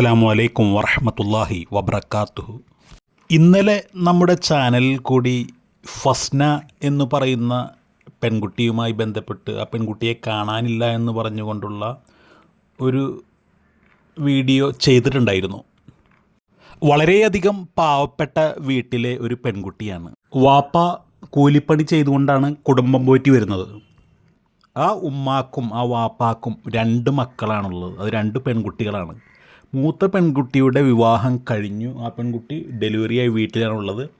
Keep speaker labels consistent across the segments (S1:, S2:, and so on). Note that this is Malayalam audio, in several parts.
S1: അസ്സലാമു അലൈക്കും വറഹമത്തല്ലാഹി വബർക്കാത്തുഹു ഇന്നലെ നമ്മുടെ ചാനലിൽ കൂടി ഫസ്ന എന്ന് പറയുന്ന പെൺകുട്ടിയുമായി ബന്ധപ്പെട്ട് ആ പെൺകുട്ടിയെ കാണാനില്ല എന്ന് പറഞ്ഞുകൊണ്ടുള്ള ഒരു വീഡിയോ ചെയ്തിട്ടുണ്ടായിരുന്നു. വളരെയധികം പാവപ്പെട്ട വീട്ടിലെ ഒരു പെൺകുട്ടിയാണ്. വാപ്പ കൂലിപ്പണി ചെയ്തുകൊണ്ടാണ് കുടുംബം പോറ്റി വരുന്നത്. ആ ഉമ്മാക്കും ആ വാപ്പാക്കും രണ്ട് മക്കളാണുള്ളത്. അത് രണ്ട് പെൺകുട്ടികളാണ്. മൂത്ത പെൺകുട്ടിയുടെ വിവാഹം കഴിഞ്ഞു. ആ പെൺകുട്ടി ഡെലിവറിയായി വീട്ടിലാണുള്ളത്.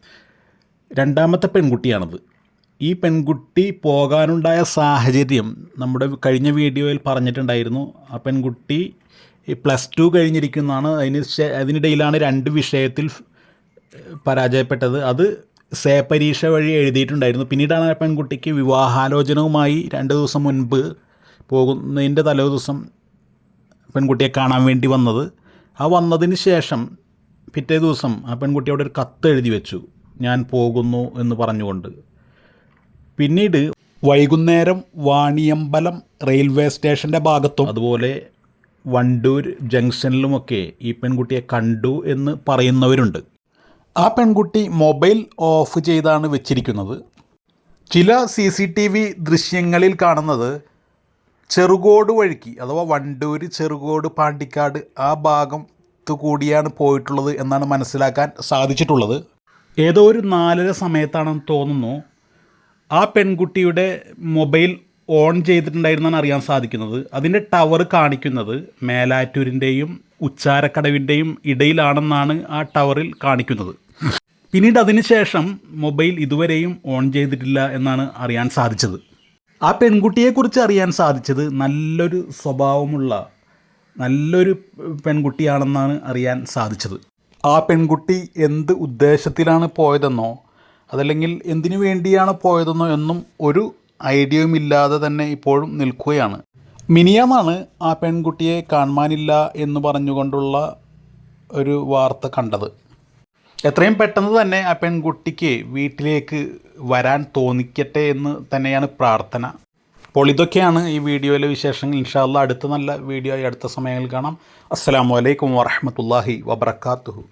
S1: രണ്ടാമത്തെ പെൺകുട്ടിയാണത്. ഈ പെൺകുട്ടി പോകാനുണ്ടായ സാഹചര്യം നമ്മുടെ കഴിഞ്ഞ വീഡിയോയിൽ പറഞ്ഞിട്ടുണ്ടായിരുന്നു. ആ പെൺകുട്ടി പ്ലസ് ടു കഴിഞ്ഞിരിക്കുന്നതാണ്. അതിന് അതിനിടയിലാണ് രണ്ട് വിഷയത്തിൽ പരാജയപ്പെട്ടത്. അത് സേ പരീക്ഷ വഴി എഴുതിയിട്ടുണ്ടായിരുന്നു. പിന്നീടാണ് ആ പെൺകുട്ടിക്ക് വിവാഹാലോചനവുമായി രണ്ട് ദിവസം മുൻപ് പോകുന്നതിന്റെ തലേ ദിവസം പെൺകുട്ടിയെ കാണാൻ വേണ്ടി വന്നത്. ആ വന്നതിന് ശേഷം പിറ്റേ ദിവസം ആ പെൺകുട്ടി അവിടെ ഒരു കത്ത് എഴുതി വെച്ചു. ഞാൻ പോകുന്നു എന്ന് പറഞ്ഞുകൊണ്ട്. പിന്നീട് വൈകുന്നേരം വാണിയമ്പലം റെയിൽവേ സ്റ്റേഷന്റെ ഭാഗത്തും അതുപോലെ വണ്ടൂർ ജംഗ്ഷനിലുമൊക്കെ ഈ പെൺകുട്ടിയെ കണ്ടു എന്ന് പറയുന്നവരുണ്ട്. ആ പെൺകുട്ടി മൊബൈൽ ഓഫ് ചെയ്താണ് വെച്ചിരിക്കുന്നത്. ചില സി സി ടി വി ദൃശ്യങ്ങളിൽ കാണുന്നത് ചെറുകോട് വഴിക്ക് അഥവാ വണ്ടൂർ ചെറുകോട് പാണ്ടിക്കാട് ആ ഭാഗം കൂടിയാണ് പോയിട്ടുള്ളത് എന്നാണ് മനസ്സിലാക്കാൻ സാധിച്ചിട്ടുള്ളത്. ഏതോ ഒരു നാലര സമയത്താണെന്ന് തോന്നുന്നു. ആ പെൺകുട്ടിയുടെ മൊബൈൽ ഓൺ ചെയ്തിട്ടുണ്ടായിരുന്നാണ് അറിയാൻ സാധിക്കുന്നത്. അതിന്റെ ടവർ കാണിക്കുന്നത് മേലാറ്റൂരിന്റെയും ഉച്ചാരക്കടവിന്റെയും ഇടയിലാണെന്നാണ് ആ ടവറിൽ കാണിക്കുന്നത്. പിന്നീട് അതിനുശേഷം മൊബൈൽ ഇതുവരെയും ഓൺ ചെയ്തിട്ടില്ല എന്നാണ് അറിയാൻ സാധിച്ചത്. ആ പെൺകുട്ടിയെക്കുറിച്ച് അറിയാൻ സാധിച്ചത് നല്ലൊരു സ്വഭാവമുള്ള നല്ലൊരു പെൺകുട്ടിയാണെന്നാണ് അറിയാൻ സാധിച്ചത്. ആ പെൺകുട്ടി എന്ത് ഉദ്ദേശത്തിലാണ് പോയതെന്നോ അതല്ലെങ്കിൽ എന്തിനു വേണ്ടിയാണ് പോയതെന്നോ എന്നും ഒരു ഐഡിയയും ഇല്ലാതെ തന്നെ ഇപ്പോഴും നിൽക്കുകയാണ്. മിനിയാന്നാണ് ആ പെൺകുട്ടിയെ കാണുവാനില്ല എന്ന് പറഞ്ഞുകൊണ്ടുള്ള ഒരു വാർത്ത കണ്ടത്. എത്രയും പെട്ടെന്ന് തന്നെ ആ പെൺകുട്ടിക്ക് വീട്ടിലേക്ക് വരാൻ തോന്നിക്കട്ടെ എന്ന് തന്നെയാണ് പ്രാർത്ഥന. അപ്പോൾ ഇതൊക്കെയാണ് ഈ വീഡിയോയിലെ വിശേഷങ്ങൾ. ഇൻഷാല്ല അടുത്ത നല്ല വീഡിയോ ആയി അടുത്ത സമയങ്ങളിൽ കാണാം. അസ്സാം വലൈക്കും വാഹമത്തല്ലാഹി വബർക്കാത്തുഹു